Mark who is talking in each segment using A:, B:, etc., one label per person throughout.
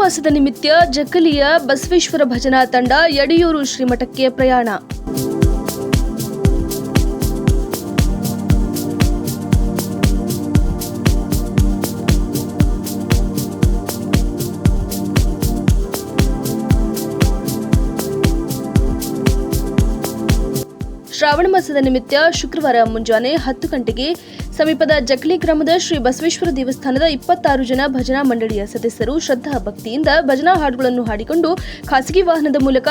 A: ಮಾಸದ ನಿಮಿತ್ತ ಜಕ್ಕಲಿಯ ಬಸವೇಶ್ವರ ಭಜನಾ ತಂಡ ಯಡಿಯೂರು ಶ್ರೀಮಠಕ್ಕೆ ಪ್ರಯಾಣ. ಶ್ರಾವಣ ಮಾಸದ ನಿಮಿತ್ತ ಶುಕ್ರವಾರ ಮುಂಜಾನೆ ಹತ್ತು ಗಂಟೆಗೆ ಸಮೀಪದ ಜಕ್ಲಿ ಗ್ರಾಮದ ಶ್ರೀ ಬಸವೇಶ್ವರ ದೇವಸ್ಥಾನದ ಇಪ್ಪತ್ತಾರು ಜನ ಭಜನಾ ಮಂಡಳಿಯ ಸದಸ್ಯರು ಶ್ರದ್ಧಾ ಭಕ್ತಿಯಿಂದ ಭಜನಾ ಹಾಡುಗಳನ್ನು ಹಾಡಿಕೊಂಡು ಖಾಸಗಿ ವಾಹನದ ಮೂಲಕ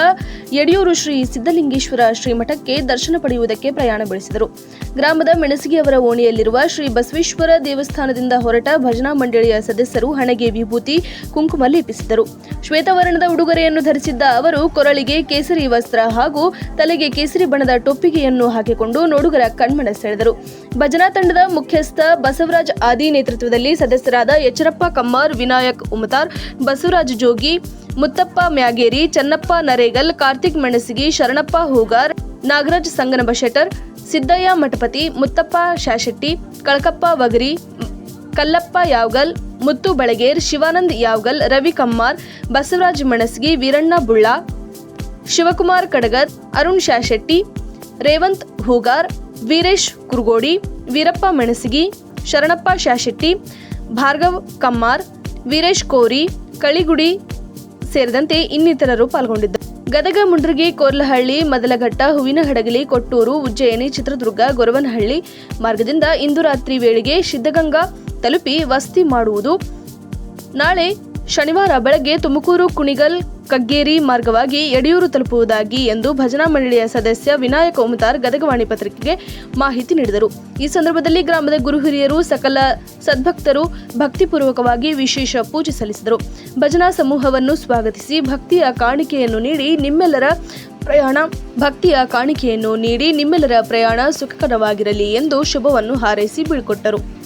A: ಯಡಿಯೂರು ಶ್ರೀ ಸಿದ್ದಲಿಂಗೇಶ್ವರ ಶ್ರೀಮಠಕ್ಕೆ ದರ್ಶನ ಪಡೆಯುವುದಕ್ಕೆ ಪ್ರಯಾಣ ಬೆಳೆಸಿದರು ಗ್ರಾಮದ ಮೆಣಸಿಗೆ ಅವರ ಓಣಿಯಲ್ಲಿರುವ ಶ್ರೀ ಬಸವೇಶ್ವರ ದೇವಸ್ಥಾನದಿಂದ ಹೊರಟ ಭಜನಾ ಮಂಡಳಿಯ ಸದಸ್ಯರು ಹಣೆಗೆ ವಿಭೂತಿ, ಕುಂಕುಮ ಲೇಪಿಸಿದರು. ಶ್ವೇತವರ್ಣದ ಉಡುಗೊರೆಯನ್ನು ಧರಿಸಿದ್ದ ಅವರು ಕೊರಳಿಗೆ ಕೇಸರಿ ವಸ್ತ್ರ ಹಾಗೂ ತಲೆಗೆ ಕೇಸರಿ ಬಣ್ಣದ ಟೊಪ್ಪಿಗೆಯನ್ನು ಹಾಕಿಕೊಂಡು ನೋಡುಗರ ಕಣ್ಮನ ಸೆಳೆದರು ಭಜನಾ ತಂಡದ ಮುಖ್ಯಸ್ಥ ಬಸವರಾಜ್ ಆದಿ ನೇತೃತ್ವದಲ್ಲಿ ಸದಸ್ಯರಾದ ಯಚರಪ್ಪ ಕಮ್ಮಾರ್, ವಿನಾಯಕ್ ಉಮತಾರ್, ಬಸವರಾಜ್ ಜೋಗಿ, ಮುತ್ತಪ್ಪ ಮ್ಯಾಗೇರಿ, ಚನ್ನಪ್ಪ ನರೇಗಲ್, ಕಾರ್ತಿಕ್ ಮೆಣಸಿಗಿ, ಶರಣಪ್ಪ ಹೂಗಾರ್, ನಾಗರಾಜ್ ಸಂಗನಬ ಶೆಟ್ಟರ್, ಸಿದ್ದಯ್ಯ ಮಠಪತಿ, ಮುತ್ತಪ್ಪ ಶಾಶೆಟ್ಟಿ, ಕಳಕಪ್ಪ ವಗರಿ, ಕಲ್ಲಪ್ಪ ಯಾವ್ಗಲ್, ಮುತ್ತು ಬಳಗೇರ್, ಶಿವಾನಂದ್ ಯಾವ್ಗಲ್, ರವಿ ಕಮ್ಮಾರ್, ಬಸವರಾಜ್ ಮಣಸ್ಗಿ, ವೀರಣ್ಣ ಬುಳ್ಳ, ಶಿವಕುಮಾರ್ ಕಡಗರ್, ಅರುಣ್ ಶಾಶೆಟ್ಟಿ, ರೇವಂತ್ ಹೂಗಾರ್ ವೀರೇಶ್ ಕುರುಗೋಡಿ, ವೀರಪ್ಪ ಮೆಣಸಿಗಿ, ಶರಣಪ್ಪ ಶಾಶೆಟ್ಟಿ, ಭಾರ್ಗವ್ ಕಮ್ಮಾರ್, ವೀರೇಶ್ ಕೋರಿ, ಕಳಿಗುಡಿ ಸೇರಿದಂತೆ ಇನ್ನಿತರರು ಪಾಲ್ಗೊಂಡಿದ್ದರು. ಗದಗ ಮುಂಡ್ರಗಿ ಕೋರ್ಲಹಳ್ಳಿ, ಮದಲಘಟ್ಟ, ಹೂವಿನಹಡಗಲಿ, ಕೊಟ್ಟೂರು, ಉಜ್ಜಯಿನಿ, ಚಿತ್ರದುರ್ಗ, ಗೊರವನಹಳ್ಳಿ ಮಾರ್ಗದಿಂದ ಇಂದು ರಾತ್ರಿ ವೇಳೆಗೆ ಸಿದ್ಧಗಂಗಾ ತಲುಪಿ ವಸತಿ ಮಾಡುವುದು. ನಾಳೆ ಶನಿವಾರ ಬೆಳಗ್ಗೆ ತುಮಕೂರು ಕುಣಿಗಲ್ ಕಗ್ಗೇರಿ ಮಾರ್ಗವಾಗಿ ಯಡಿಯೂರು ತಲುಪುವುದಾಗಿ ಎಂದು ಭಜನಾ ಮಂಡಳಿಯ ಸದಸ್ಯ ವಿನಾಯಕ ಉಮತಾರ್ ಗದಗವಾಣಿ ಪತ್ರಿಕೆಗೆ ಮಾಹಿತಿ ನೀಡಿದರು. ಈ ಸಂದರ್ಭದಲ್ಲಿ ಗ್ರಾಮದ ಗುರುಹಿರಿಯರು ಸಕಲ ಸದ್ಭಕ್ತರು ಭಕ್ತಿಪೂರ್ವಕವಾಗಿ ವಿಶೇಷ ಪೂಜೆ ಸಲ್ಲಿಸಿದರು. ಭಜನಾ ಸಮೂಹವನ್ನು ಸ್ವಾಗತಿಸಿ ಭಕ್ತಿಯ ಕಾಣಿಕೆಯನ್ನು ನೀಡಿ ನಿಮ್ಮೆಲ್ಲರ ಪ್ರಯಾಣ, ಭಕ್ತಿಯ ಕಾಣಿಕೆಯನ್ನು ನೀಡಿ ನಿಮ್ಮೆಲ್ಲರ ಪ್ರಯಾಣ ಸುಖಕರವಾಗಿರಲಿ ಎಂದು ಶುಭವನ್ನು ಹಾರೈಸಿ ಬೀಳ್ಕೊಟ್ಟರು.